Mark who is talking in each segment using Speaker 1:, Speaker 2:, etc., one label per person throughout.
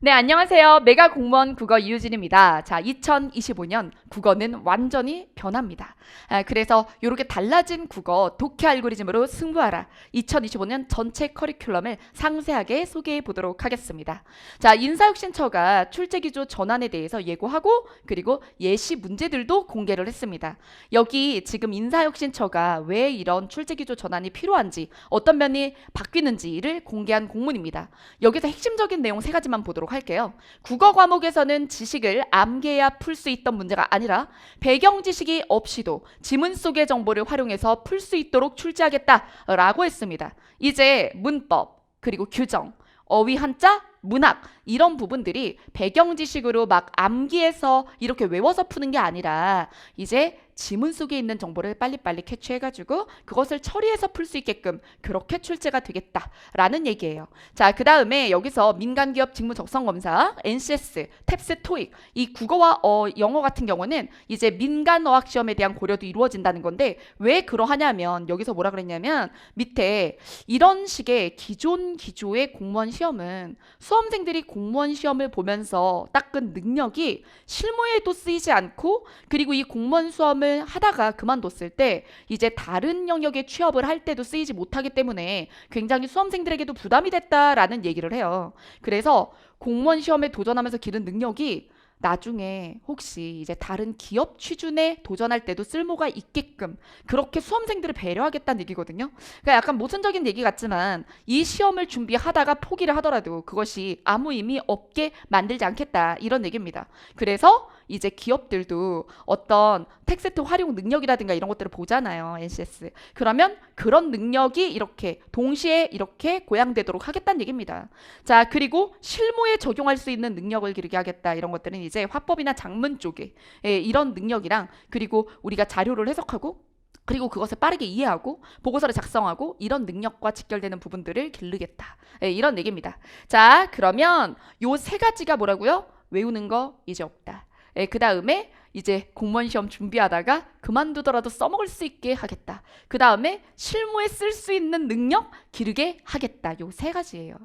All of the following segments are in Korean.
Speaker 1: 네, 안녕하세요. 메가 공무원 국어 이유진입니다. 자, 2025년 국어는 완전히 변합니다. 아, 그래서 이렇게 달라진 국어 독해 알고리즘으로 승부하라. 2025년 전체 커리큘럼을 상세하게 소개해 보도록 하겠습니다. 자, 인사혁신처가 출제기조 전환에 대해서 예고하고 그리고 예시 문제들도 공개를 했습니다. 여기 지금 인사혁신처가 왜 이런 출제기조 전환이 필요한지 어떤 면이 바뀌는지를 공개한 공문입니다. 여기서 핵심적인 내용 세 가지만 보도록 할게요. 국어 과목에서는 지식을 암기해야 풀 수 있던 문제가 아니라 배경 지식이 없이도 지문 속의 정보를 활용해서 풀 수 있도록 출제하겠다라고 했습니다. 이제 문법 그리고 규정 어휘 한자 문학 이런 부분들이 배경 지식으로 막 암기해서 이렇게 외워서 푸는 게 아니라 이제 지문 속에 있는 정보를 빨리빨리 캐치해가지고 그것을 처리해서 풀 수 있게끔 그렇게 출제가 되겠다라는 얘기예요. 자, 그 다음에 여기서 민간기업 직무 적성 검사, NCS, 탭스, 토익 이 국어와 어, 영어 같은 경우는 이제 민간 어학 시험에 대한 고려도 이루어진다는 건데 왜 그러하냐면 여기서 뭐라 그랬냐면 밑에 이런 식의 기존 기조의 공무원 시험은 수험생들이 공무원 시험을 보면서 닦은 능력이 실무에도 쓰이지 않고 그리고 이 공무원 수험을 하다가 그만뒀을 때 이제 다른 영역에 취업을 할 때도 쓰이지 못하기 때문에 굉장히 수험생들에게도 부담이 됐다라는 얘기를 해요. 그래서 공무원 시험에 도전하면서 기른 능력이 나중에 혹시 이제 다른 기업 취준에 도전할 때도 쓸모가 있게끔 그렇게 수험생들을 배려하겠다는 얘기거든요. 그러니까 약간 모순적인 얘기 같지만 이 시험을 준비하다가 포기를 하더라도 그것이 아무 의미 없게 만들지 않겠다 이런 얘기입니다. 그래서 이제 기업들도 어떤 텍스트 활용 능력이라든가 이런 것들을 보잖아요. NCS. 그러면 그런 능력이 이렇게 동시에 이렇게 고양되도록 하겠다는 얘기입니다. 자, 그리고 실무에 적용할 수 있는 능력을 기르게 하겠다. 이런 것들은 이제 화법이나 장문 쪽에 예, 이런 능력이랑 그리고 우리가 자료를 해석하고 그리고 그것을 빠르게 이해하고 보고서를 작성하고 이런 능력과 직결되는 부분들을 기르겠다. 예, 이런 얘기입니다. 자, 그러면 요 세 가지가 뭐라고요? 외우는 거 이제 없다. 예, 그 다음에 이제 공무원 시험 준비하다가 그만두더라도 써먹을 수 있게 하겠다. 그 다음에 실무에 쓸 수 있는 능력 기르게 하겠다. 요 세 가지예요.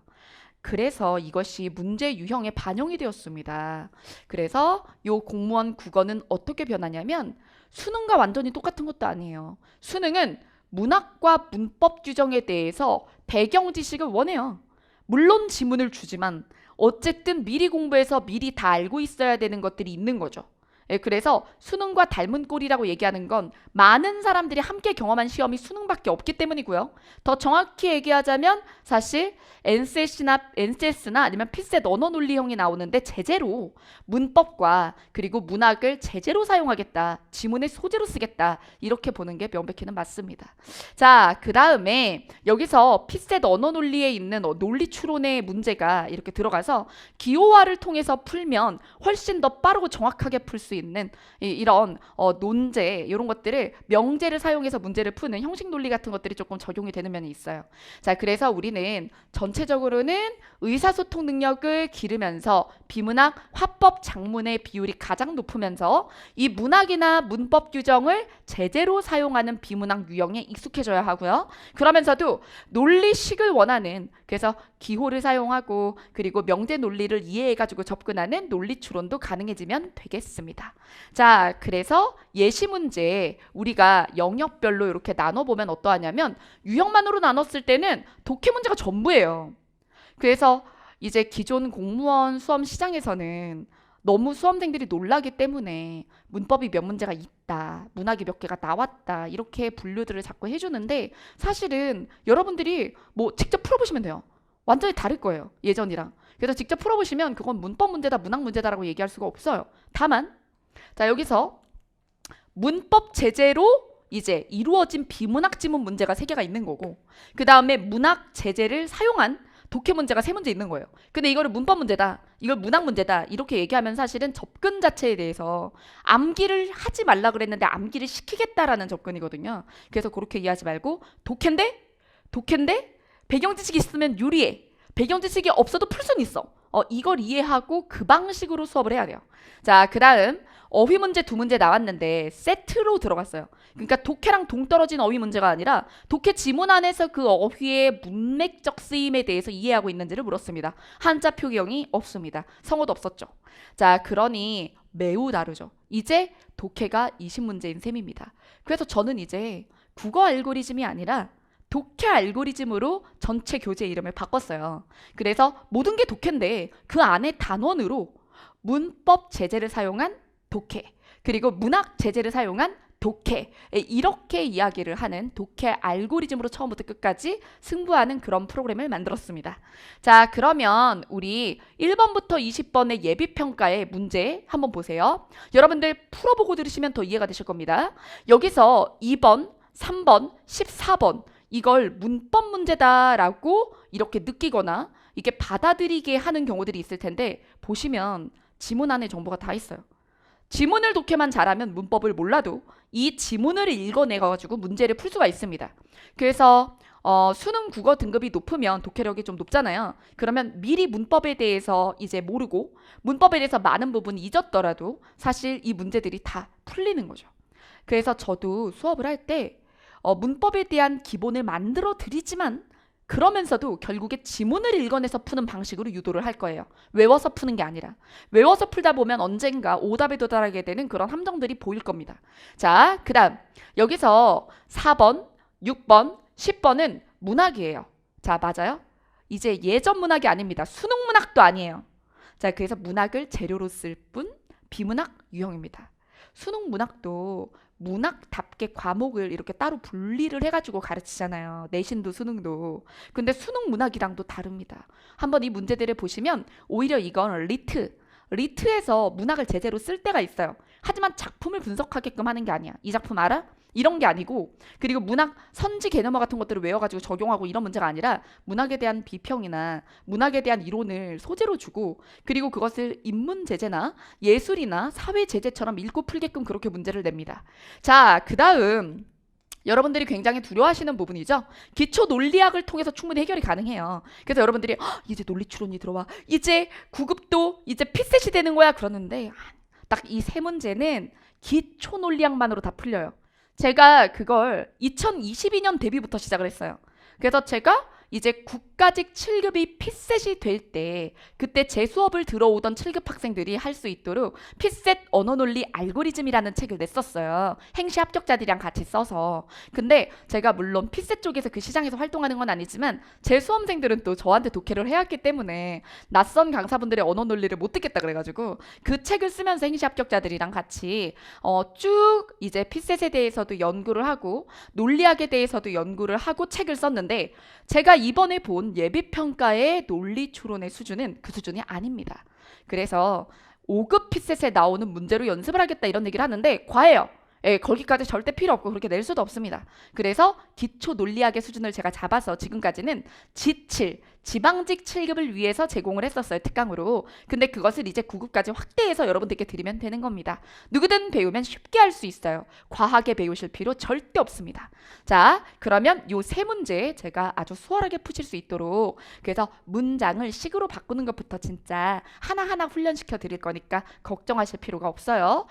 Speaker 1: 그래서 이것이 문제 유형에 반영이 되었습니다. 그래서 요 공무원 국어는 어떻게 변하냐면 수능과 완전히 똑같은 것도 아니에요. 수능은 문학과 문법 규정에 대해서 배경 지식을 원해요. 물론 지문을 주지만 어쨌든 미리 공부해서 미리 다 알고 있어야 되는 것들이 있는 거죠. 예, 그래서 수능과 닮은 꼴이라고 얘기하는 건 많은 사람들이 함께 경험한 시험이 수능밖에 없기 때문이고요. 더 정확히 얘기하자면 사실 NCS나 NCS나 아니면 피셋 언어 논리형이 나오는데 제재로 문법과 그리고 문학을 제재로 사용하겠다. 지문의 소재로 쓰겠다. 이렇게 보는 게 명백히는 맞습니다. 자, 그 다음에 여기서 피셋 언어 논리에 있는 어, 논리 추론의 문제가 이렇게 들어가서 기호화를 통해서 풀면 훨씬 더 빠르고 정확하게 풀 수 있는 이, 런 어, 논제 이런 것들을 명제를 사용해서 문제를 푸는 형식 논리 같은 것들이 조금 적용이 되는 면이 있어요. 자, 그래서 우리는 전체적으로는 의사소통 능력을 기르면서 비문학, 화법, 장문의 비율이 가장 높으면서 이 문학이나 문법 규정을 제대로 사용하는 비문학 유형에 익숙해져야 하고요. 그러면서도 논리식을 원하는 그래서 기호를 사용하고 그리고 명제 논리를 이해해가지고 접근하는 논리 추론도 가능해지면 되겠습니다. 자, 그래서 예시 문제 우리가 영역별로 이렇게 나눠보면 어떠하냐면 유형만으로 나눴을 때는 독해 문제가 전부예요. 그래서 이제 기존 공무원 수험 시장에서는 너무 수험생들이 놀라기 때문에 문법이 몇 문제가 있다, 문학이 몇 개가 나왔다, 이렇게 분류들을 자꾸 해주는데 사실은 여러분들이 뭐 직접 풀어보시면 돼요. 완전히 다를 거예요. 예전이랑. 그래서 직접 풀어보시면 그건 문법 문제다, 문학 문제다라고 얘기할 수가 없어요. 다만, 자, 여기서 문법 제재로 이제 이루어진 비문학 지문 문제가 세 개가 있는 거고, 그 다음에 문학 제재를 사용한 독해 문제가 세 문제 있는 거예요. 근데 이거를 문법 문제다, 이걸 문학 문제다 이렇게 얘기하면 사실은 접근 자체에 대해서 암기를 하지 말라 그랬는데 암기를 시키겠다라는 접근이거든요. 그래서 그렇게 이해하지 말고 독해인데 독해인데 배경 지식이 있으면 유리해. 배경 지식이 없어도 풀 수는 있어. 어, 이걸 이해하고 그 방식으로 수업을 해야 돼요. 자, 그 다음 어휘 문제 두 문제 나왔는데 세트로 들어갔어요. 그러니까 독해랑 동떨어진 어휘 문제가 아니라 독해 지문 안에서 그 어휘의 문맥적 쓰임에 대해서 이해하고 있는지를 물었습니다. 한자 표기형이 없습니다. 성어도 없었죠. 자, 그러니 매우 다르죠. 이제 독해가 20문제인 셈입니다. 그래서 저는 이제 국어 알고리즘이 아니라 독해 알고리즘으로 전체 교재 이름을 바꿨어요. 그래서 모든 게 독해인데 그 안에 단원으로 문법 제재를 사용한 독해 그리고 문학 제재를 사용한 독해 예, 이렇게 이야기를 하는 독해 알고리즘으로 처음부터 끝까지 승부하는 그런 프로그램을 만들었습니다. 자 그러면 우리 1번부터 20번의 예비평가의 문제 한번 보세요. 여러분들 풀어보고 들으시면 더 이해가 되실 겁니다. 여기서 2번, 3번, 14번 이걸 문법 문제다라고 이렇게 느끼거나 이게 받아들이게 하는 경우들이 있을 텐데 보시면 지문 안에 정보가 다 있어요. 지문을 독해만 잘하면 문법을 몰라도 이 지문을 읽어내가지고 문제를 풀 수가 있습니다. 그래서 어, 수능 국어 등급이 높으면 독해력이 좀 높잖아요. 그러면 미리 문법에 대해서 이제 모르고 문법에 대해서 많은 부분이 잊었더라도 사실 이 문제들이 다 풀리는 거죠. 그래서 저도 수업을 할때 어, 문법에 대한 기본을 만들어 드리지만 그러면서도 결국에 지문을 읽어내서 푸는 방식으로 유도를 할 거예요. 외워서 푸는 게 아니라. 외워서 풀다 보면 언젠가 오답에 도달하게 되는 그런 함정들이 보일 겁니다. 자, 그 다음. 여기서 4번, 6번, 10번은 문학이에요. 자, 맞아요? 이제 예전 문학이 아닙니다. 수능 문학도 아니에요. 자, 그래서 문학을 재료로 쓸 뿐 비문학 유형입니다. 수능 문학도 문학답게 과목을 이렇게 따로 분리를 해가지고 가르치잖아요. 내신도 수능도. 근데 수능 문학이랑도 다릅니다. 한번 이 문제들을 보시면 오히려 이건 리트, 리트에서 문학을 제재로 쓸 때가 있어요. 하지만 작품을 분석하게끔 하는 게 아니야. 이 작품 알아? 이런 게 아니고 그리고 문학 선지 개념어 같은 것들을 외워가지고 적용하고 이런 문제가 아니라 문학에 대한 비평이나 문학에 대한 이론을 소재로 주고 그리고 그것을 인문 제재나 예술이나 사회 제재처럼 읽고 풀게끔 그렇게 문제를 냅니다. 자, 그 다음 여러분들이 굉장히 두려워하시는 부분이죠. 기초 논리학을 통해서 충분히 해결이 가능해요. 그래서 여러분들이 "헉, 이제 논리 추론이 들어와. 이제 구급도 이제 피셋이 되는 거야. 그러는데 딱 이 세 문제는 기초 논리학만으로 다 풀려요. 제가 그걸 2022년 데뷔부터 시작을 했어요. 그래서 제가 이제 국 가직 7급이 피셋이 될 때 그때 제 수업을 들어오던 7급 학생들이 할 수 있도록 피셋 언어 논리 알고리즘이라는 책을 냈었어요. 행시 합격자들이랑 같이 써서. 근데 제가 물론 피셋 쪽에서 그 시장에서 활동하는 건 아니지만 제 수험생들은 또 저한테 독해를 해왔기 때문에 낯선 강사분들의 언어 논리를 못 듣겠다 그래가지고 그 책을 쓰면서 행시 합격자들이랑 같이 어, 쭉 이제 피셋에 대해서도 연구를 하고 논리학에 대해서도 연구를 하고 책을 썼는데 제가 이번에 본 예비 평가의 논리 추론의 수준은 그 수준이 아닙니다. 그래서 5급 피셋에 나오는 문제로 연습을 하겠다 이런 얘기를 하는데 과해요. 예, 거기까지 절대 필요 없고 그렇게 낼 수도 없습니다. 그래서 기초 논리학의 수준을 제가 잡아서 지금까지는 지칠 지방직 7급을 위해서 제공을 했었어요. 특강으로. 근데 그것을 이제 9급까지 확대해서 여러분들께 드리면 되는 겁니다. 누구든 배우면 쉽게 할 수 있어요. 과하게 배우실 필요 절대 없습니다. 자, 그러면 요 세 문제 제가 아주 수월하게 푸실 수 있도록 그래서 문장을 식으로 바꾸는 것부터 진짜 하나하나 훈련시켜 드릴 거니까 걱정하실 필요가 없어요.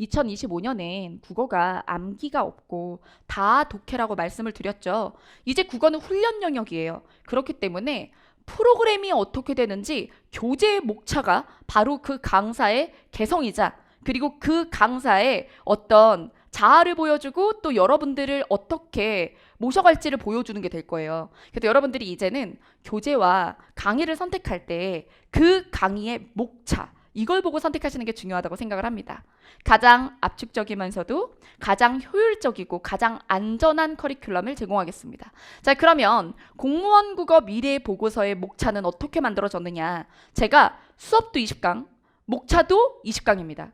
Speaker 1: 2025년엔 국어가 암기가 없고 다 독해라고 말씀을 드렸죠. 이제 국어는 훈련 영역이에요. 그렇기 때문에 프로그램이 어떻게 되는지 교재의 목차가 바로 그 강사의 개성이자 그리고 그 강사의 어떤 자아를 보여주고 또 여러분들을 어떻게 모셔갈지를 보여주는 게 될 거예요. 그래서 여러분들이 이제는 교재와 강의를 선택할 때 그 강의의 목차 이걸 보고 선택하시는 게 중요하다고 생각을 합니다. 가장 압축적이면서도 가장 효율적이고 가장 안전한 커리큘럼을 제공하겠습니다. 자, 그러면 공무원 국어 미래 보고서의 목차는 어떻게 만들어졌느냐? 제가 수업도 20강, 목차도 20강입니다.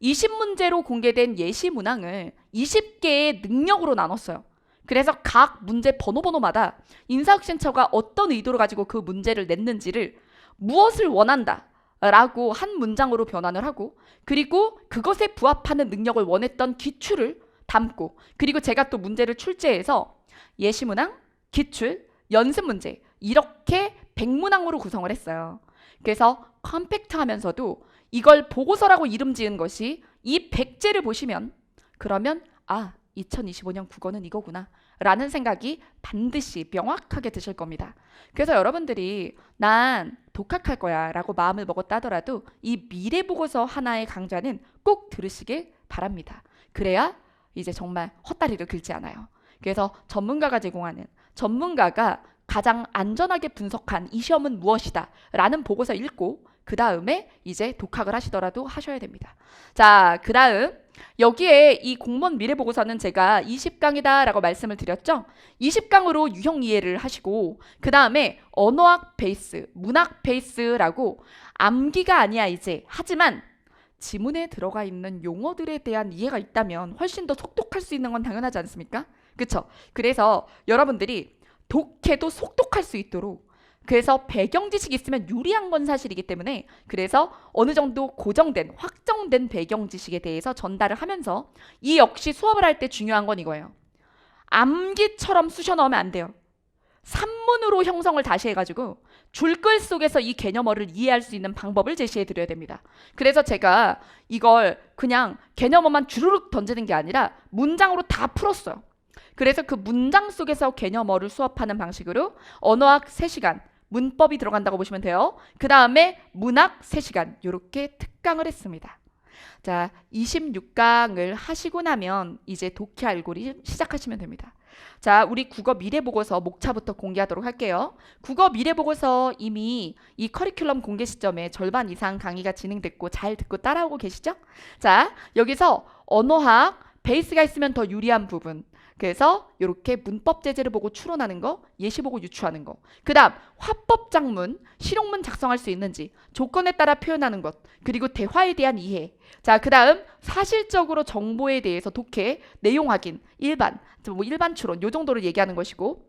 Speaker 1: 20문제로 공개된 예시 문항을 20개의 능력으로 나눴어요. 그래서 각 문제 번호 번호마다 인사혁신처가 어떤 의도를 가지고 그 문제를 냈는지를 무엇을 원한다. 라고 한 문장으로 변환을 하고 그리고 그것에 부합하는 능력을 원했던 기출을 담고 그리고 제가 또 문제를 출제해서 예시문항, 기출, 연습 문제 이렇게 100문항으로 구성을 했어요. 그래서 컴팩트하면서도 이걸 보고서라고 이름 지은 것이 이 백제를 보시면 그러면 아 2025년 국어는 이거구나 라는 생각이 반드시 명확하게 드실 겁니다. 그래서 여러분들이 난 독학할 거야 라고 마음을 먹었다 하더라도 이 미래 보고서 하나의 강좌는 꼭 들으시길 바랍니다. 그래야 이제 정말 헛다리를 긁지 않아요. 그래서 전문가가 제공하는 전문가가 가장 안전하게 분석한 이 시험은 무엇이다 라는 보고서 읽고 그 다음에 이제 독학을 하시더라도 하셔야 됩니다. 자, 그 다음 여기에 이 공무원 미래 보고서는 제가 20강이다라고 말씀을 드렸죠. 20강으로 유형 이해를 하시고 그 다음에 언어학 베이스, 문학 베이스라고 암기가 아니야 이제 하지만 지문에 들어가 있는 용어들에 대한 이해가 있다면 훨씬 더 속독할 수 있는 건 당연하지 않습니까? 그쵸? 그래서 여러분들이 독해도 속독할 수 있도록 그래서 배경 지식이 있으면 유리한 건 사실이기 때문에 그래서 어느 정도 고정된 확정된 배경 지식에 대해서 전달을 하면서 이 역시 수업을 할 때 중요한 건 이거예요. 암기처럼 쑤셔 넣으면 안 돼요. 산문으로 형성을 다시 해가지고 줄글 속에서 이 개념어를 이해할 수 있는 방법을 제시해 드려야 됩니다. 그래서 제가 이걸 그냥 개념어만 주르륵 던지는 게 아니라 문장으로 다 풀었어요. 그래서 그 문장 속에서 개념어를 수업하는 방식으로 언어학 3시간, 문법이 들어간다고 보시면 돼요. 그 다음에 문학 3시간, 이렇게 특강을 했습니다. 자, 26강을 하시고 나면 이제 독해 알고리즘 시작하시면 됩니다. 자, 우리 국어 미래 보고서 목차부터 공개하도록 할게요. 국어 미래 보고서 이미 이 커리큘럼 공개 시점에 절반 이상 강의가 진행됐고 잘 듣고 따라오고 계시죠? 자, 여기서 언어학 베이스가 있으면 더 유리한 부분. 그래서 이렇게 문법 제재를 보고 추론하는 거, 예시 보고 유추하는 거. 그다음 화법 작문, 실용문 작성할 수 있는지, 조건에 따라 표현하는 것, 그리고 대화에 대한 이해. 자, 그다음 사실적으로 정보에 대해서 독해, 내용 확인, 일반, 뭐 일반 추론 요 정도를 얘기하는 것이고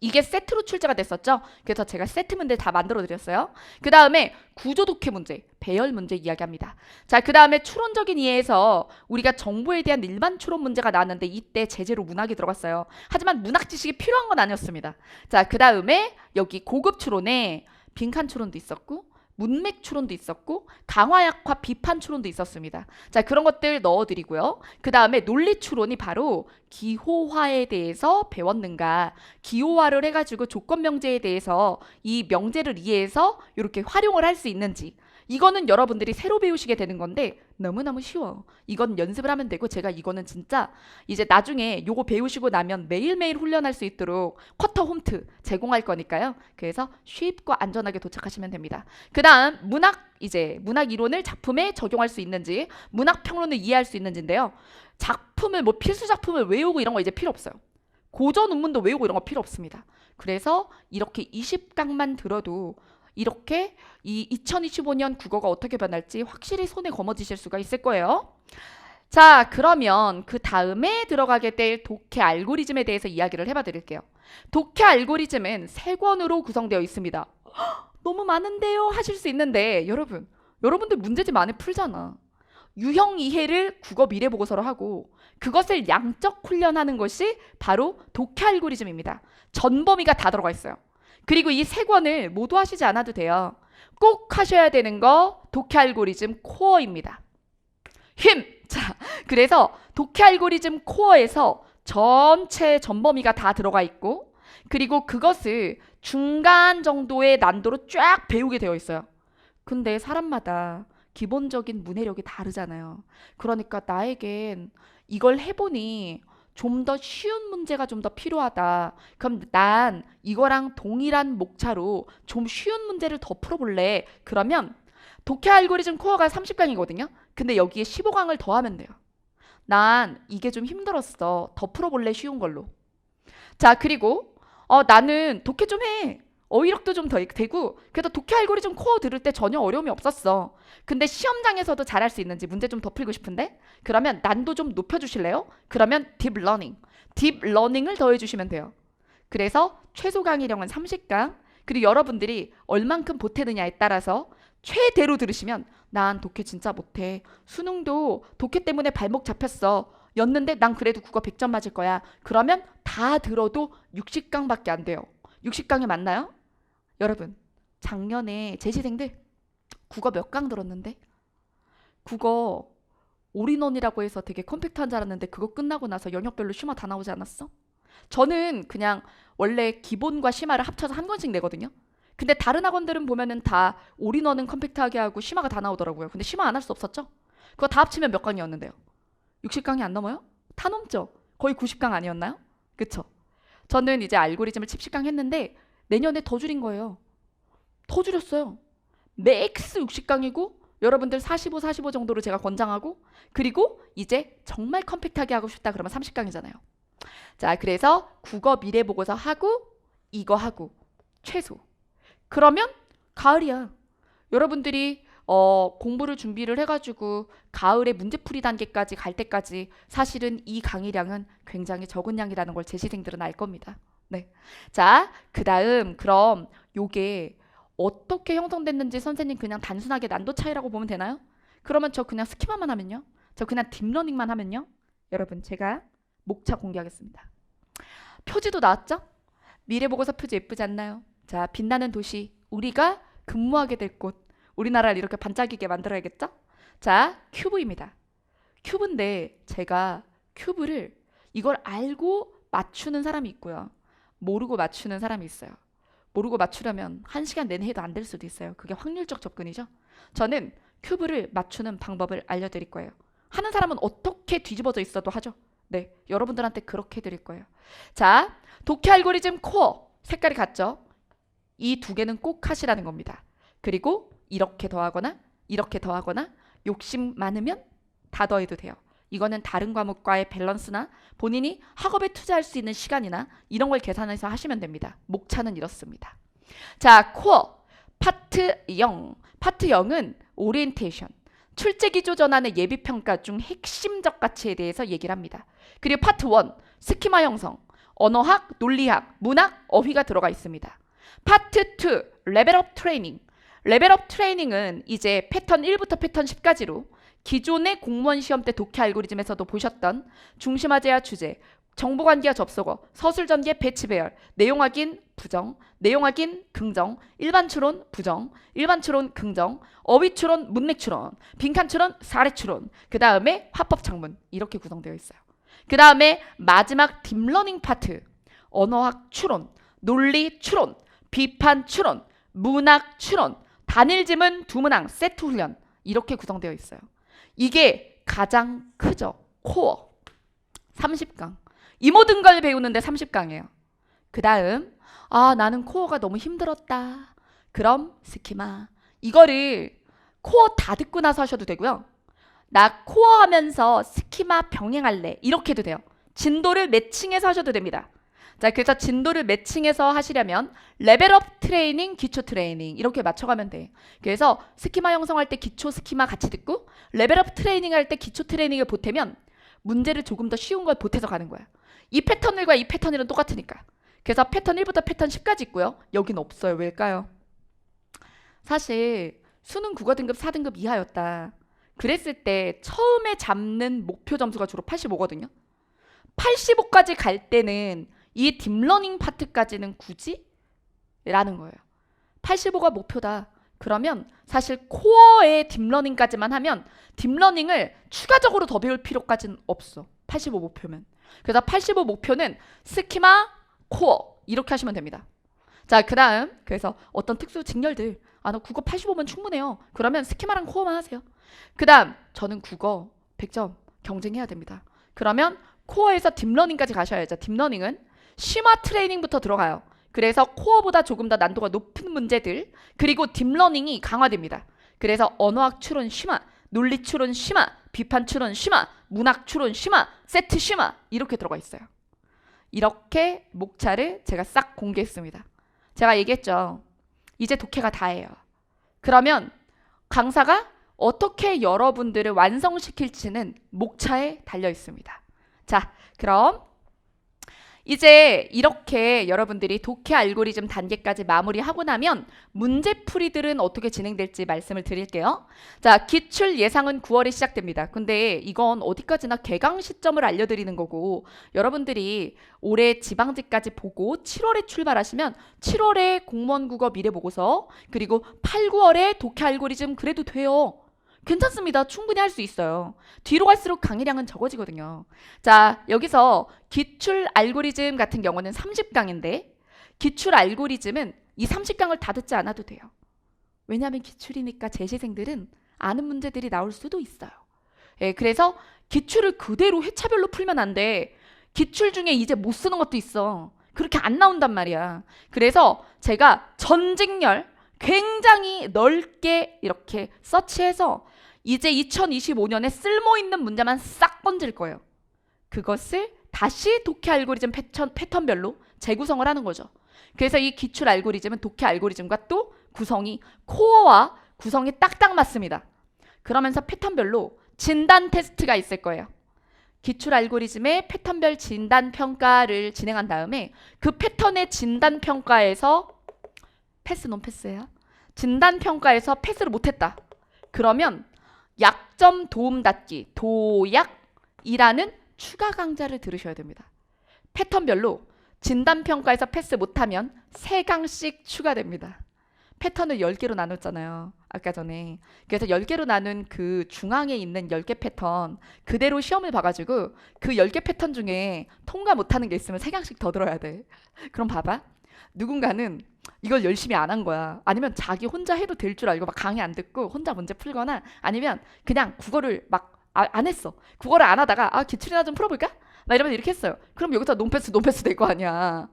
Speaker 1: 이게 세트로 출제가 됐었죠. 그래서 제가 세트 문제 다 만들어 드렸어요. 그 다음에 구조 독해 문제, 배열 문제 이야기합니다. 자, 그 다음에 추론적인 이해에서 우리가 정보에 대한 일반 추론 문제가 나왔는데 이때 제재로 문학이 들어갔어요. 하지만 문학 지식이 필요한 건 아니었습니다. 자, 그 다음에 여기 고급 추론에 빈칸 추론도 있었고 문맥 추론도 있었고 강화약화 비판 추론도 있었습니다. 자 그런 것들 넣어드리고요. 그 다음에 논리 추론이 바로 기호화에 대해서 배웠는가 기호화를 해가지고 조건 명제에 대해서 이 명제를 이해해서 이렇게 활용을 할 수 있는지 이거는 여러분들이 새로 배우시게 되는 건데 너무너무 쉬워. 이건 연습을 하면 되고 제가 이거는 진짜 이제 나중에 요거 배우시고 나면 매일매일 훈련할 수 있도록 쿼터 홈트 제공할 거니까요. 그래서 쉽고 안전하게 도착하시면 됩니다. 그 다음 문학 이제 문학 이론을 작품에 적용할 수 있는지 문학 평론을 이해할 수 있는지인데요. 작품을 뭐 필수 작품을 외우고 이런 거 이제 필요 없어요. 고전 논문도 외우고 이런 거 필요 없습니다. 그래서 이렇게 20강만 들어도 이렇게 이 2025년 국어가 어떻게 변할지 확실히 손에 거머쥐실 수가 있을 거예요. 자, 그러면 그 다음에 들어가게 될 독해 알고리즘에 대해서 이야기를 해봐 드릴게요. 독해 알고리즘은 세 권으로 구성되어 있습니다. 헉, 너무 많은데요? 하실 수 있는데, 여러분, 여러분들 문제집 많이 풀잖아. 유형 이해를 국어 미래 보고서로 하고, 그것을 양적 훈련하는 것이 바로 독해 알고리즘입니다. 전 범위가 다 들어가 있어요. 그리고 이 세 권을 모두 하시지 않아도 돼요. 꼭 하셔야 되는 거 독해 알고리즘 코어입니다. 힘! 자, 그래서 독해 알고리즘 코어에서 전체 전범위가 다 들어가 있고 그리고 그것을 중간 정도의 난도로 쫙 배우게 되어 있어요. 근데 사람마다 기본적인 문해력이 다르잖아요. 그러니까 나에겐 이걸 해보니 좀 더 쉬운 문제가 좀 더 필요하다. 그럼 난 이거랑 동일한 목차로 좀 쉬운 문제를 더 풀어볼래. 그러면 독해 알고리즘 코어가 30강이거든요. 근데 여기에 15강을 더하면 돼요. 난 이게 좀 힘들었어. 더 풀어볼래 쉬운 걸로. 자 그리고 어, 나는 독해 좀 해. 어휘력도 좀 더 되고 그래도 독해 알고리즘 코어 들을 때 전혀 어려움이 없었어. 근데 시험장에서도 잘할 수 있는지 문제 좀 더 풀고 싶은데 그러면 난도 좀 높여주실래요? 그러면 딥 러닝, 딥 러닝을 더해주시면 돼요. 그래서 최소 강의량은 30강 그리고 여러분들이 얼만큼 보태느냐에 따라서 최대로 들으시면 난 독해 진짜 못해. 수능도 독해 때문에 발목 잡혔어. 였는데 난 그래도 국어 100점 맞을 거야. 그러면 다 들어도 60강밖에 안 돼요. 60강이 맞나요? 여러분, 작년에 제시생들 국어 몇 강 들었는데? 국어 올인원이라고 해서 되게 컴팩트한 줄 알았는데 그거 끝나고 나서 영역별로 심화 다 나오지 않았어? 저는 그냥 원래 기본과 심화를 합쳐서 한 권씩 내거든요. 근데 다른 학원들은 보면은 다 올인원은 컴팩트하게 하고 심화가 다 나오더라고요. 근데 심화 안 할 수 없었죠? 그거 다 합치면 몇 강이었는데요? 60강이 안 넘어요? 다 넘죠? 거의 90강 아니었나요? 그쵸? 저는 이제 알고리즘을 70강 했는데 내년에 더 줄인 거예요. 더 줄였어요. 맥스 60강이고 여러분들 45, 45 정도로 제가 권장하고 그리고 이제 정말 컴팩트하게 하고 싶다 그러면 30강이잖아요. 자, 그래서 국어 미래 보고서 하고 이거 하고 최소. 그러면 가을이야. 여러분들이 어, 공부를 준비를 해가지고 가을에 문제풀이 단계까지 갈 때까지 사실은 이 강의량은 굉장히 적은 양이라는 걸 제 시생들은 알 겁니다. 네. 자, 그 다음 그럼 요게 어떻게 형성됐는지 선생님 그냥 단순하게 난도 차이라고 보면 되나요? 그러면 저 그냥 스키마만 하면요? 저 그냥 딥러닝만 하면요? 여러분 제가 목차 공개하겠습니다. 표지도 나왔죠? 미래보고서 표지 예쁘지 않나요? 자, 빛나는 도시 우리가 근무하게 될 곳 우리나라를 이렇게 반짝이게 만들어야겠죠? 자, 큐브입니다. 큐브인데 제가 큐브를 이걸 알고 맞추는 사람이 있고요. 모르고 맞추는 사람이 있어요. 모르고 맞추려면 한 시간 내내 해도 안 될 수도 있어요. 그게 확률적 접근이죠. 저는 큐브를 맞추는 방법을 알려드릴 거예요. 하는 사람은 어떻게 뒤집어져 있어도 하죠. 네, 여러분들한테 그렇게 드릴 거예요. 자, 독해 알고리즘 코어 색깔이 같죠? 이 두 개는 꼭 하시라는 겁니다. 그리고 이렇게 더하거나 이렇게 더하거나 욕심 많으면 다 더해도 돼요. 이거는 다른 과목과의 밸런스나 본인이 학업에 투자할 수 있는 시간이나 이런 걸 계산해서 하시면 됩니다. 목차는 이렇습니다. 자, 코어 파트 0. 파트 0은 오리엔테이션. 출제 기조 전환의 예비 평가 중 핵심적 가치에 대해서 얘기를 합니다. 그리고 파트 1 스키마 형성. 언어학, 논리학, 문학, 어휘가 들어가 있습니다. 파트 2 레벨업 트레이닝. 레벨업 트레이닝은 이제 패턴 1부터 패턴 10까지로 기존의 공무원 시험 때 독해 알고리즘에서도 보셨던 중심화제와 주제, 정보관계와 접속어, 서술전개 배치 배열, 내용 확인 부정, 내용 확인 긍정, 일반 추론 부정, 일반 추론 긍정, 어휘 추론 문맥 추론, 빈칸 추론 사례 추론, 그 다음에 화법 창문 이렇게 구성되어 있어요. 그 다음에 마지막 딥러닝 파트, 언어학 추론, 논리 추론, 비판 추론, 문학 추론, 단일 지문 두 문항 세트 훈련 이렇게 구성되어 있어요. 이게 가장 크죠. 코어. 30강. 이 모든 걸 배우는데 30강이에요. 그 다음, 아, 나는 코어가 너무 힘들었다. 그럼 스키마. 이거를 코어 다 듣고 나서 하셔도 되고요. 나 코어 하면서 스키마 병행할래. 이렇게 해도 돼요. 진도를 매칭해서 하셔도 됩니다. 자, 그래서 진도를 매칭해서 하시려면 레벨업 트레이닝, 기초 트레이닝 이렇게 맞춰가면 돼. 그래서 스키마 형성할 때 기초 스키마 같이 듣고 레벨업 트레이닝 할 때 기초 트레이닝을 보태면 문제를 조금 더 쉬운 걸 보태서 가는 거야. 이 패턴들과 이 패턴이랑 똑같으니까. 그래서 패턴 1부터 패턴 10까지 있고요. 여긴 없어요. 왜일까요? 사실 수능 국어 등급 4등급 이하였다. 그랬을 때 처음에 잡는 목표 점수가 주로 85거든요. 85까지 갈 때는 이 딥러닝 파트까지는 굳이? 라는 거예요. 85가 목표다. 그러면 사실 코어의 딥러닝까지만 하면 딥러닝을 추가적으로 더 배울 필요까지는 없어. 85 목표면. 그래서 85 목표는 스키마, 코어 이렇게 하시면 됩니다. 자, 그 다음 그래서 어떤 특수 직렬들 아, 나 국어 85면 충분해요. 그러면 스키마랑 코어만 하세요. 그 다음 저는 국어 100점 경쟁해야 됩니다. 그러면 코어에서 딥러닝까지 가셔야죠. 딥러닝은 심화 트레이닝부터 들어가요. 그래서 코어보다 조금 더 난도가 높은 문제들 그리고 딥러닝이 강화됩니다. 그래서 언어학 추론 심화, 논리 추론 심화, 비판 추론 심화, 문학 추론 심화, 세트 심화 이렇게 들어가 있어요. 이렇게 목차를 제가 싹 공개했습니다. 제가 얘기했죠. 이제 독해가 다예요. 그러면 강사가 어떻게 여러분들을 완성시킬지는 목차에 달려 있습니다. 자, 그럼 이제 이렇게 여러분들이 독해 알고리즘 단계까지 마무리하고 나면 문제풀이들은 어떻게 진행될지 말씀을 드릴게요. 자, 기출 예상은 9월에 시작됩니다. 근데 이건 어디까지나 개강 시점을 알려드리는 거고 여러분들이 올해 지방직까지 보고 7월에 출발하시면 7월에 공무원 국어 미래 보고서 그리고 8, 9월에 독해 알고리즘 그래도 돼요. 괜찮습니다. 충분히 할 수 있어요. 뒤로 갈수록 강의량은 적어지거든요. 자, 여기서 기출 알고리즘 같은 경우는 30강인데 기출 알고리즘은 이 30강을 다 듣지 않아도 돼요. 왜냐하면 기출이니까 제시생들은 아는 문제들이 나올 수도 있어요. 예, 그래서 기출을 그대로 회차별로 풀면 안 돼. 기출 중에 이제 못 쓰는 것도 있어. 그렇게 안 나온단 말이야. 그래서 제가 전직열 굉장히 넓게 이렇게 서치해서 이제 2025년에 쓸모 있는 문제만 싹 건질 거예요. 그것을 다시 독해 알고리즘 패턴, 패턴별로 재구성을 하는 거죠. 그래서 이 기출 알고리즘은 독해 알고리즘과 또 구성이 코어와 구성이 딱딱 맞습니다. 그러면서 패턴별로 진단 테스트가 있을 거예요. 기출 알고리즘의 패턴별 진단 평가를 진행한 다음에 그 패턴의 진단 평가에서 패스 논 패스예요. 진단 평가에서 패스를 못했다. 그러면 약점 도움 닫기 도약이라는 추가 강좌를 들으셔야 됩니다. 패턴별로 진단 평가에서 패스 못하면 세 강씩 추가됩니다. 패턴을 10개로 나눴잖아요. 아까 전에. 그래서 10개로 나눈 그 중앙에 있는 10개 패턴 그대로 시험을 봐가지고 그 10개 패턴 중에 통과 못하는 게 있으면 3강씩 더 들어야 돼. 그럼 봐봐. 누군가는 이걸 열심히 안 한 거야. 아니면 자기 혼자 해도 될 줄 알고 막 강의 안 듣고 혼자 문제 풀거나 아니면 그냥 국어를 막 안 했어. 국어를 안 하다가 아 기출이나 좀 풀어볼까? 막 이러면 이렇게 했어요. 그럼 여기서 논패스 논패스 될 거 아니야.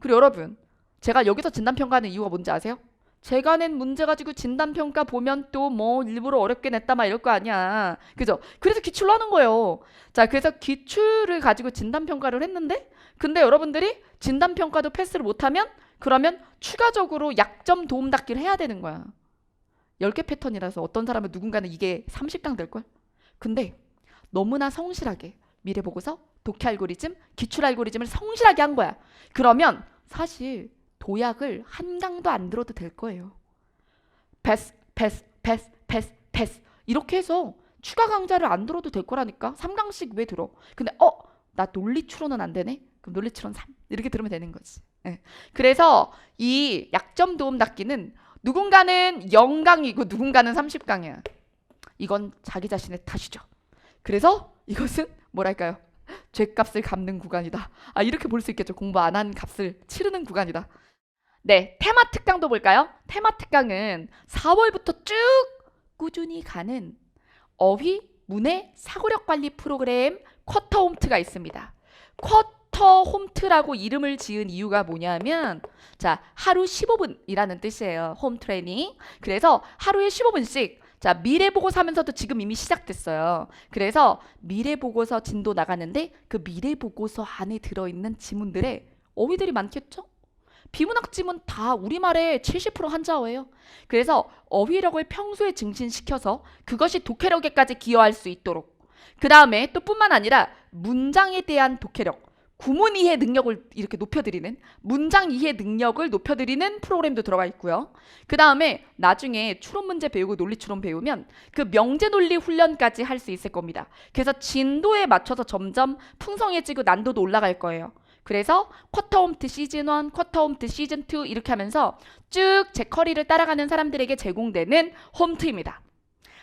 Speaker 1: 그리고 여러분 제가 여기서 진단평가하는 이유가 뭔지 아세요? 제가 낸 문제 가지고 진단평가 보면 또 뭐 일부러 어렵게 냈다 막 이럴 거 아니야. 그죠? 그래서 기출로 하는 거예요. 자, 그래서 기출을 가지고 진단평가를 했는데, 근데 여러분들이 진단 평가도 패스를 못하면, 그러면 추가적으로 약점 도움 닫기를 해야 되는 거야. 10개 패턴이라서 어떤 사람은 누군가는 이게 30강 될걸? 근데 너무나 성실하게 미래 보고서, 독해 알고리즘, 기출 알고리즘을 성실하게 한 거야. 그러면 사실 도약을 한 강도 안 들어도 될 거예요. 패스, 패스, 패스, 패스, 패스. 이렇게 해서 추가 강좌를 안 들어도 될 거라니까. 3강씩 왜 들어? 근데 어, 나 논리 추론은 안 되네. 그럼 논리 추론 3. 이렇게 들으면 되는 거지. 예. 그래서 이 약점 도움 닫기는 누군가는 0강이고 누군가는 30강이야. 이건 자기 자신의 탓이죠. 그래서 이것은 뭐랄까요? 죄값을 갚는 구간이다. 아, 이렇게 볼 수 있겠죠. 공부 안 한 값을 치르는 구간이다. 네, 테마 특강도 볼까요? 테마 특강은 4월부터 쭉 꾸준히 가는 어휘 문해 사고력 관리 프로그램 쿼터 홈트가 있습니다. 쿼터 홈트라고 이름을 지은 이유가 뭐냐면 자, 하루 15분이라는 뜻이에요. 홈 트레이닝. 그래서 하루에 15분씩 자, 미래 보고서 하면서도 지금 이미 시작됐어요. 그래서 미래 보고서 진도 나가는데 그 미래 보고서 안에 들어 있는 지문들에 어휘들이 많겠죠? 비문학 지문 다 우리말의 70% 한자어예요. 그래서 어휘력을 평소에 증진시켜서 그것이 독해력에까지 기여할 수 있도록. 그 다음에 또 뿐만 아니라 문장에 대한 독해력, 구문 이해 능력을 이렇게 높여드리는 문장 이해 능력을 높여드리는 프로그램도 들어가 있고요. 그 다음에 나중에 추론 문제 배우고 논리 추론 배우면 그 명제 논리 훈련까지 할 수 있을 겁니다. 그래서 진도에 맞춰서 점점 풍성해지고 난도도 올라갈 거예요. 그래서 쿼터 홈트 시즌 1, 쿼터 홈트 시즌 2 이렇게 하면서 쭉 제 커리를 따라가는 사람들에게 제공되는 홈트입니다.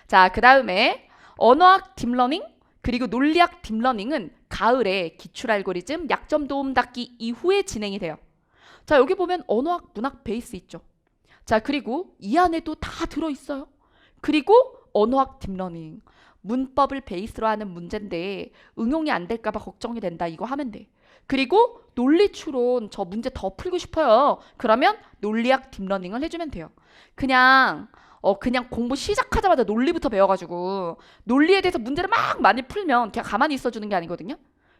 Speaker 1: 자, 그 다음에 언어학 딥러닝 그리고 논리학 딥러닝은 가을에 기출 알고리즘 약점 도움 닫기 이후에 진행이 돼요. 자, 여기 보면 언어학 문학 베이스 있죠. 자, 그리고 이 안에도 다 들어 있어요. 그리고 언어학 딥러닝 문법을 베이스로 하는 문제인데 응용이 안 될까 봐 걱정이 된다. 이거 하면 돼. 그리고 논리 추론 저 문제 더 풀고 싶어요. 그러면 논리학 딥러닝을 해주면 돼요. 그냥 어 그냥 공부 시작하자마자 논리부터 배워가지고 논리에 대해서 문제를 막 많이 풀면 그냥 가만히 있어주는 게 아니거든요.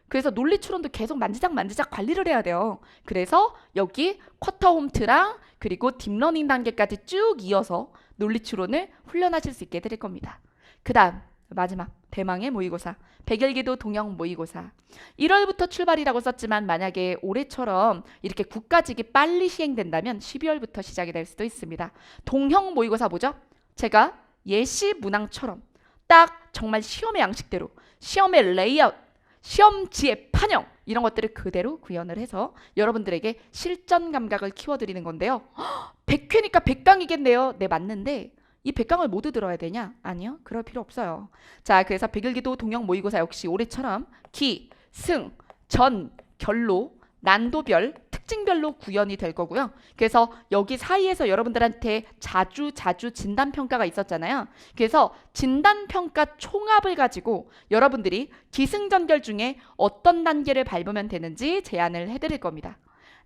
Speaker 1: 그래서 논리 추론도 계속 만지작 만지작 관리를 해야 돼요. 그래서 여기 쿼터 홈트랑 그리고 딥러닝 단계까지 쭉 이어서 논리 추론을 훈련하실 수 있게 해드릴 겁니다. 그 다음 마지막 대망의 모의고사 백일기도 동영 모의고사 1월부터 출발이라고 썼지만 만약에 올해처럼 이렇게 국가직이 빨리 시행된다면 12월부터 시작이 될 수도 있습니다. 동형 모의고사 뭐죠? 제가 예시 문항처럼 딱 정말 시험의 양식대로 시험의 레이아웃 시험지의 판형 이런 것들을 그대로 구현을 해서 여러분들에게 실전 감각을 키워드리는 건데요. 100회니까 100강이겠네요. 네 맞는데 이 100강을 모두 들어야 되냐? 아니요. 그럴 필요 없어요. 자, 그래서 백일기도 동영 모의고사 역시 올해처럼 기, 승, 전, 결로, 난도별, 특징별로 구현이 될 거고요. 그래서 여기 사이에서 여러분들한테 자주 자주 진단 평가가 있었잖아요. 그래서 진단 평가 총합을 가지고 여러분들이 기승전결 중에 어떤 단계를 밟으면 되는지 제안을 해드릴 겁니다.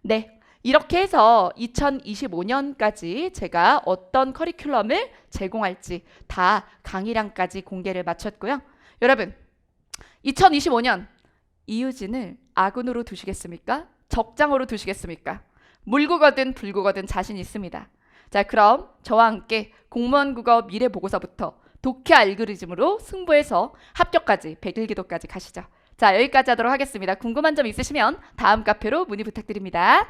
Speaker 1: 네. 이렇게 해서 2025년까지 제가 어떤 커리큘럼을 제공할지 다 강의량까지 공개를 마쳤고요. 여러분, 2025년 이유진을 아군으로 두시겠습니까? 적장으로 두시겠습니까? 물국어든 불국어든 자신 있습니다. 자, 그럼 저와 함께 공무원 국어 미래 보고서부터 독해 알고리즘으로 승부해서 합격까지 100일 기도까지 가시죠. 자, 여기까지 하도록 하겠습니다. 궁금한 점 있으시면 다음 카페로 문의 부탁드립니다.